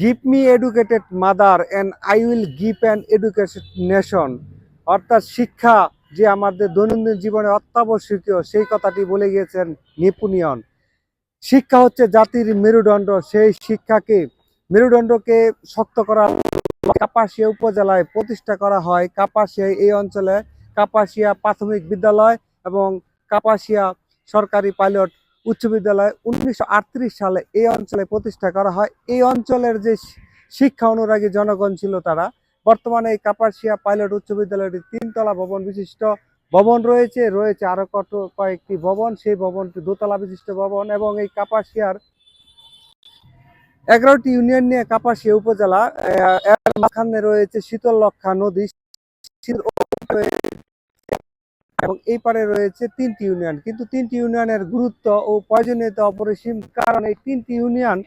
Give me educated mother and I will give an educated nation অর্থাৎ শিক্ষা যে আমাদের দৈনন্দিন জীবনে অত্যাবশ্যকীয়, সেই কথাটি বলে গিয়েছেন নেপুনিয়ন। শিক্ষা হচ্ছে জাতির মেরুদণ্ড, সেই শিক্ষাকে, মেরুদণ্ডকে শক্ত করা কাপাসিয়া উপজেলায় প্রতিষ্ঠা করা হয়। কাপাসিয়া এই অঞ্চলে, কাপাসিয়া প্রাথমিক বিদ্যালয় এবং কাপাসিয়া সরকারি পাইলট উচ্চ বিদ্যালয় উনিশশো আটত্রিশ সালে এই অঞ্চলে প্রতিষ্ঠা করা হয়। এই অঞ্চলের যে শিক্ষা অনুরাগী জনগণ ছিল তারা, বর্তমানে এই কাপাসিয়া পাইলট উচ্চ বিদ্যালয়টি তিনতলা ভবন বিশিষ্ট ভবন রয়েছে। রয়েছে আরও কত, কয়েকটি ভবন, সেই ভবনটি দোতলা বিশিষ্ট ভবন এবং এই কাপাসিয়ার এগারোটি ইউনিয়ন নিয়ে কাপাসিয়া উপজেলা এর মাঝখানে রয়েছে শীতল লক্ষা নদী এবং এই পারে রয়েছে তিনটি ইউনিয়ন। কিন্তু তিনটি ইউনিয়নের গুরুত্ব ও প্রয়োজনীয়তা অপরিসীম কারণ এই তিনটি ইউনিয়ন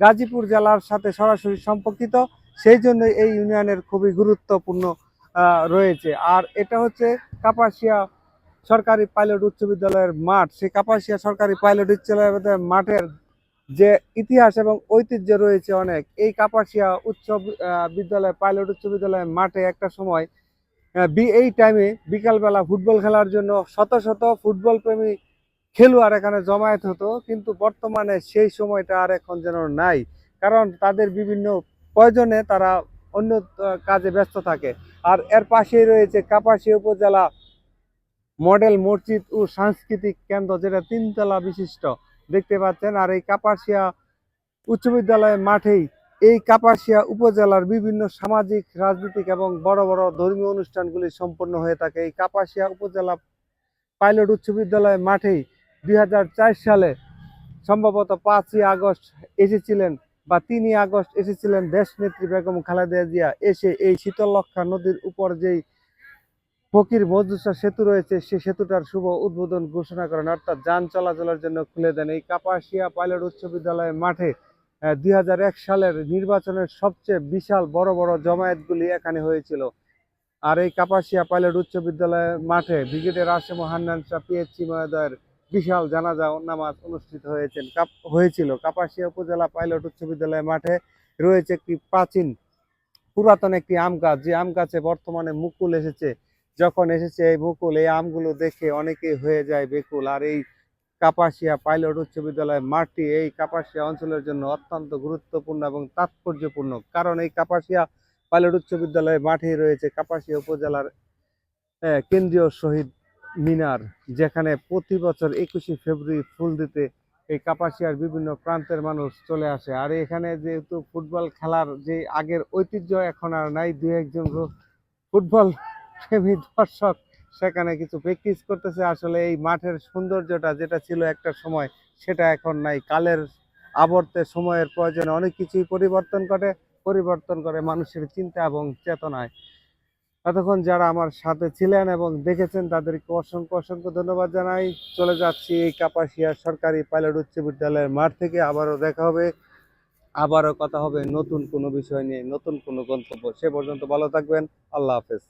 গাজীপুর জেলার সাথে সরাসরি সম্পর্কিত। সেই জন্য এই ইউনিয়নের খুবই গুরুত্বপূর্ণ রয়েছে। আর এটা হচ্ছে কাপাসিয়া সরকারি পাইলট উচ্চ বিদ্যালয়ের মাঠ। সেই কাপাসিয়া সরকারি পাইলট উচ্চ বিদ্যালয়ের মাঠের যে ইতিহাস এবং ঐতিহ্য রয়েছে অনেক। এই কাপাসিয়া উচ্চ বিদ্যালয়, পাইলট উচ্চ বিদ্যালয়ের মাঠে একটা সময় এই টাইমে বিকালবেলা ফুটবল খেলার জন্য শত শত ফুটবল প্রেমী খেলোয়াড় এখানে জমায়েত হতো, কিন্তু বর্তমানে সেই সময়টা আর এখন যেন নাই। কারণ তাদের বিভিন্ন প্রয়োজনে তারা অন্য কাজে ব্যস্ত থাকে। আর এর পাশেই রয়েছে কাপাসিয়া উপজেলা মডেল মসজিদ ও সাংস্কৃতিক কেন্দ্র, যেটা তিনতলা বিশিষ্ট। দেখতে পাচ্ছেন, আর এই কাপাসিয়া উচ্চ বিদ্যালয়ের মাঠেই এই কাপাসিয়া উপজেলার বিভিন্ন সামাজিক, রাজনৈতিক এবং বড় বড় ধর্মীয় অনুষ্ঠানগুলি সম্পন্ন হয়ে থাকে। এই কাপাসিয়া উপজেলা পাইলট উচ্চ বিদ্যালয়ের মাঠেই দুই হাজার চার সালে সম্ভবত পাঁচই আগস্ট এসেছিলেন বা তিনই আগস্ট এসেছিলেন দেশনেত্রী বেগম খালেদা জিয়া। এসে এই শীতলক্ষা নদীর উপর যেই ফকির মজুসা সেতু রয়েছে সেই সেতুটার শুভ উদ্বোধন ঘোষণা করেন। অর্থাৎ যান চলাচলের জন্য খুলে দেন। এই কাপাসিয়া পাইলট উচ্চ বিদ্যালয়ের মাঠে দুই হাজার এক সালের নির্বাচনের সবচেয়ে বিশাল বড় বড় জমায়েতগুলি এখানে হয়েছিল। আর এই কাপাসিয়া পাইলট উচ্চ বিদ্যালয়ের মাঠে ব্রিগেডিয়ার আসেম হান্নান শাহ পিএইচসি মহোদয়ের বিশাল জানাজা নামাজ অনুষ্ঠিত হয়েছেন। হয়েছিল। কাপাসিয়া উপজেলা পাইলট উচ্চ বিদ্যালয়ের মাঠে রয়েছে একটি প্রাচীন, পুরাতন একটি আম গাছ। যে আম গাছে বর্তমানে মুকুল এসেছে। যখন এসেছে এই মুকুল, এই আমগুলো দেখে অনেকেই হয়ে যায় বেকুল। আর এই কাপাসিয়া পাইলট উচ্চ বিদ্যালয় মাঠটি এই কাপাসিয়া অঞ্চলের জন্য অত্যন্ত গুরুত্বপূর্ণ এবং তাৎপর্যপূর্ণ। কারণ এই কাপাসিয়া পাইলট উচ্চ বিদ্যালয় মাঠেই রয়েছে কাপাসিয়া উপজেলার কেন্দ্রীয় শহীদ মিনার, যেখানে প্রতি বছর একুশে ফেব্রুয়ারি ফুল দিতে এই কাপাসিয়ার বিভিন্ন প্রান্তের মানুষ চলে আসে। আর এখানে যেহেতু ফুটবল খেলার যে আগের ঐতিহ্য এখন আর নাই দু একজন ফুটবল প্রেমী দর্শক সেখানে কিছু প্র্যাকটিস করতেছে। আসলে এই মাঠের সৌন্দর্যটা যেটা ছিল একটা সময়, সেটা এখন নাই। কালের আবর্তে সময়ের প্রয়োজনে অনেক কিছুই পরিবর্তন করে পরিবর্তন করে মানুষের চিন্তা এবং চেতনায়। এতক্ষণ যারা আমার সাথে ছিলেন এবং দেখেছেন, তাদেরকে অসংখ্য অসংখ্য ধন্যবাদ জানাই। চলে যাচ্ছি এই কাপাসিয়া সরকারি পাইলট উচ্চ বিদ্যালয়ের মাঠ থেকে। আবারও দেখা হবে। আবারও কথা হবে নতুন কোনো বিষয় নিয়ে, নতুন কোনো গন্তব্য। সে পর্যন্ত ভালো থাকবেন। আল্লাহ হাফেজ।